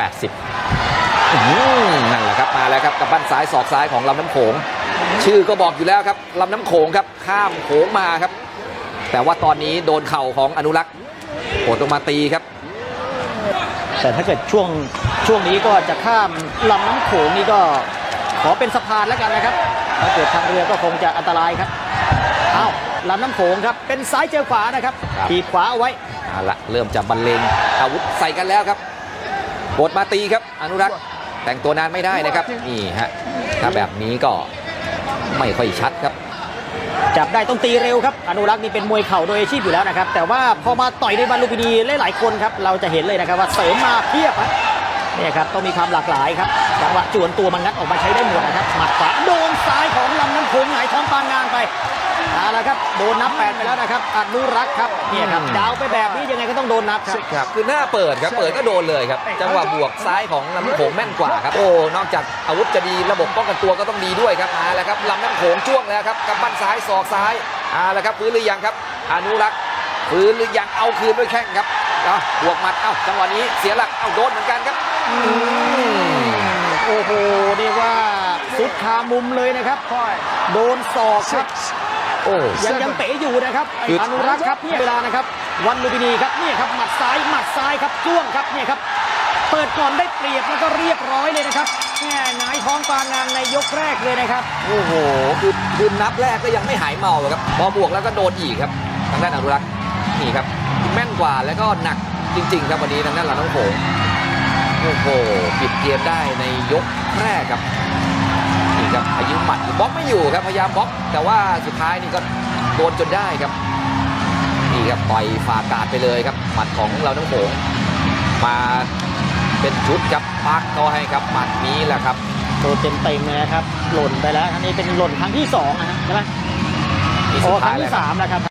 80อื้อหือนั่นแหละครับมาแล้วครับกับบ้านซ้ายศอกซ้ายของลำน้ำโขง ชื่อก็บอกอยู่แล้วครับลำน้ำโขงครับข้ามโขงมาครับ แต่ว่าตอนนี้โดนเข่าของอนุรักษ์โหดลงมาตีครับ แต่ถ้าเกิดช่วงช่วงนี้ก็จะข้ามลำน้ำโขงนี่ก็ขอเป็นสะพานแล้วกันนะครับถ้าเกิดทางเรือก็คงจะอันตรายครับอ้าวลำน้ำโขงครับ เป็นซ้ายเจอขวานะครับครับทีบขวาเอาไว้เอาละเริ่มจะบรรเลงอาวุธใส่กันแล้วครับ กดมาตีครับ อนุรักษ์แต่งตัวนานไม่ได้นะครับ นี่ฮะถ้าแบบนี้ก็ไม่ค่อยชัดครับ จับได้ต้องตีเร็วครับ อนุรักษ์นี่เป็นมวยเข่าโดยอาชีพอยู่แล้วนะครับ แต่ว่าพอมาต่อยในบอลลูมพินีหลายๆคนครับ เราจะเห็นเลยนะครับว่าเสริมมาเพียบครับเนี่ยครับต้องมีความหลากหลายครับจังหวะจวนตัวมันงัดออกมาใช้ได้หมดนะครับหมัดขวาโดนซ้ายของลำน้ำโขงหงายท้องปานงางไป เอาละครับโดนนับแปดไปแล้วนะครับอนุรักษ์ครับเนี่ยครับดาวไปแบบนี้ยังไงก็ต้องโดนนับครับครับคือหน้าเปิดครับเปิดก็โดนเลยครับจังหวะบวกซ้ายของลำน้ำโขงแม่นกว่าครับโอ้นอกจากอาวุธจะดีระบบป้องกันตัวก็ต้องดีด้วยครับมาแล้วครับลำน้ำโขงจ้วงแล้วครับกำปั้นซ้ายศอกซ้ายเอาละครับฟื้นหรือยังครับ อนุรักษ์ฟื้นหรือยังเอาคืนด้วยแข้งครับเอาบวกหมัดเอ้าจังหวะนี้เสียหลักเอาโดนเหมือนกันครับอืมโอ้โหเรียกว่าสุดคามุมเลยนะครับ โดนศอกครับ โอ้ยังยังเป๋อยู่นะครับไอ้คืออนุรักษ์ครับเนี่ยเวลานะครับ วันลูมพินีครับเนี่ยครับหมัดซ้ายหมัดซ้ายครับจ้วงครับเนี่ยครับ เปิดก่อนได้เปรียบแล้วก็เรียบร้อยเลยนะครับแง่หงายท้องปานงางในยกแรกเลยนะครับ โอ้โหคือคือนับแรกก็ยังไม่หายเมาเลยครับพอบวกแล้วก็โดนอีกครับทางด้านอนุรักษ์นี่ครับแม่นกว่าแล้วก็หนักจริง ๆ ครับวันนี้ทางด้านหลังน้องโขงโอ้โหปิดเกมได้ในยกแรกครับ บล็อกไม่อยู่ครับพยายามบล็อก แต่ว่าสุดท้ายนี่ก็โดนจนได้ครับนี่ครับต่อยฝ่ากาดไปเลยครับหมัดของเราน้องโขงมาเป็นชุดครับปักเขาให้ครับหมัดนี้แหละครับโดนเต็มเต็มๆเลยนะครับหล่นไปแล้วอันนี้เป็นหล่นครั้งที่สองนะฮะใช่ไหมนี่โอ้สุดคท้ารั้ยงเลยที่ครับสามแล้วครับ